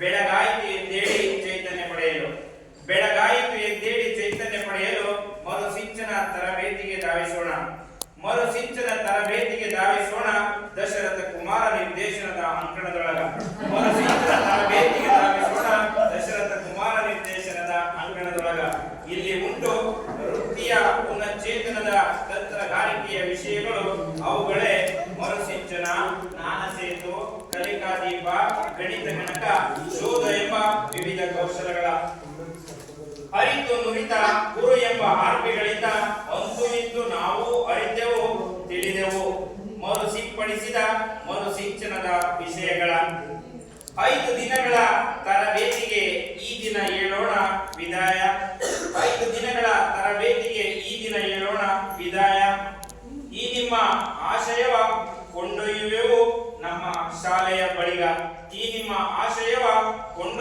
ಬೆಳಗಾಯಿತು ಎಂದೇಳಿ ಚೈತನ್ಯ ಪಡೆಯಲು. ಬೆಳಗಾಯಿತು ಎಂದೇಳಿ ಚೈತನ್ಯ ಪಡೆಯಲು ಮರುಸಿಂಚನ ತರಬೇತಿಗೆ ಧಾವಿಸೋಣ. ಮರುಸಿಂಚನ ತರಬೇತಿಗೆ ಧಾವಿಸೋಣ ದಶರಥ ಕುಮಾರ ನಿರ್ದೇಶನದ ಅಂಕಣದೊಳಗ. ಮರುಸಿಂಚನ ತರಬೇತಿಗೆ ಧಾವಿಸೋಣ ದಶರಥ ಕುಮಾರ ನಿರ್ದೇಶನದ ಅಂಕಣದೊಳಗ. ಇಲ್ಲಿ ಉಂಟು ವೃತ್ತಿಯ ಪುನಶ್ಚೇತನದ ತಂತ್ರಗಾರಿಕೆಯ ವಿಷಯಗಳು ಅವುಗಳೇ. ಗಣಿತ ಗಣಕ ಶೋಧ ಎಂಬ ವಿವಿಧ ಕೌಶಲಗಳ ಅರಿತು ನುರಿತ ಗುರು ಎಂಬ ಆರ್ಪಿಗಳಿಂದ ಅಂತು ಇಂದು ನಾವು ಅರಿತೆವು, ತಿಳಿದೆವು. ಮರು ಸಿಂಪಡಿಸಿದ ಮರು ಸಿಂಚನದ ವಿಷಯಗಳ ಐದು ದಿನಗಳ ತರಬೇತಿಗೆ ಈ ದಿನ ಹೇಳೋಣ ವಿದಾಯ. ಐದು ದಿನಗಳ ತರಬೇತಿಗೆ ಈ ದಿನ ಹೇಳೋಣ ವಿದಾಯ. ಈ ನಿಮ್ಮ ನಮ್ಮ ಶಾಲೆಯ ಬಳಿಗ ಈ ನಿಮ್ಮ ಆಶಯವ ಕೊಂಡ